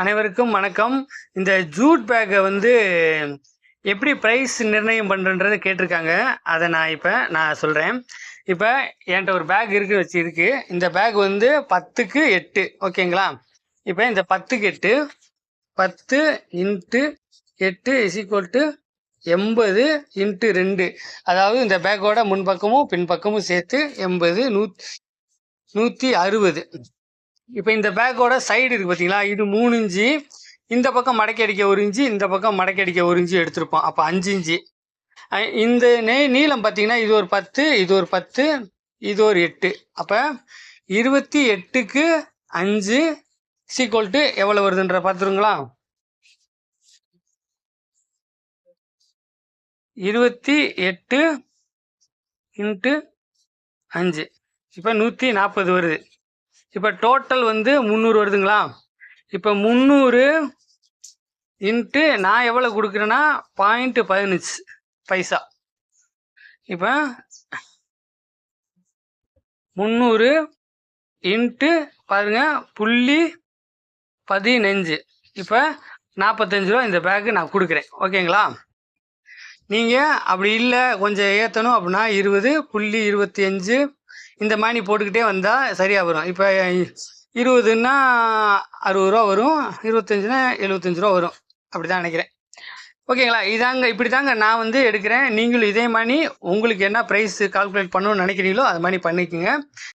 அனைவருக்கும் வணக்கம். இந்த ஜூட் பேக்கை வந்து எப்படி ப்ரைஸ் நிர்ணயம் பண்ணுறன்றது கேட்டிருக்காங்க. அதை நான் இப்போ நான் சொல்கிறேன் இப்போ என்கிட்ட ஒரு பேக் இருக்கு வச்சு இருக்கு. இந்த பேக் வந்து பத்துக்கு எட்டு. ஓகேங்களா? இப்போ இந்த பத்துக்கு எட்டு. பத்து இன்ட்டு எட்டு இஸ் ஈக்குவல் டு எண்பது இன்ட்டு ரெண்டு. அதாவது இந்த பேக்கோட முன்பக்கமும் பின்பக்கமும் சேர்த்து எண்பது நூ நூற்றி அறுபது. இப்போ இந்த பேக்கோட சைடு இருக்குது பார்த்தீங்களா இது மூணு இன்ச்சு. இந்த பக்கம் மடக்கி அடிக்க ஒரு இன்ச்சு இந்த பக்கம் மடக்கி அடிக்க ஒரு இன்ச்சு எடுத்திருப்போம். அப்போ அஞ்சு இன்ச்சு. இந்த நெய் நீளம் பார்த்தீங்கன்னா இது ஒரு பத்து இது ஒரு பத்து இது ஒரு எட்டு. அப்போ இருபத்தி எட்டுக்கு அஞ்சு சீக்வல் டு எவ்வளோ வருதுன்ற பார்த்துருங்களா இருபத்தி எட்டு இன்ட்டு அஞ்சு. இப்போ நூற்றி நாற்பது வருது. இப்போ டோட்டல் வந்து முந்நூறு வருதுங்களா? இப்போ முந்நூறு இன்ட்டு நான் எவ்வளோ கொடுக்குறேன்னா பாயிண்ட்டு பதினஞ்சு பைசா. இப்போ முந்நூறு இன்ட்டு பாருங்க புள்ளி பதினஞ்சு. இப்போ நாற்பத்தஞ்சு ரூபா இந்த பேக்கு நான் கொடுக்குறேன். ஓகேங்களா? நீங்கள் அப்படி இல்லை கொஞ்சம் ஏற்றணும் அப்படின்னா இருபது புள்ளி இருபத்தி அஞ்சு இந்த மாதிரி போட்டுக்கிட்டே வந்தால் சரியாக வரும். இப்போ இருபதுன்னா அறுபது ரூபா வரும். இருபத்தஞ்சுனா எழுபத்தஞ்சு ரூபா வரும். அப்படி தான் நினைக்கிறேன். ஓகேங்களா? இதாங்க இப்படி தாங்க நான் வந்து எடுக்கிறேன். நீங்களும் இதே மாதிரி உங்களுக்கு என்ன ப்ரைஸ் கால்குலேட் பண்ணணும்னு நினைக்கிறீங்களோ அது மாதிரி பண்ணிக்கோங்க.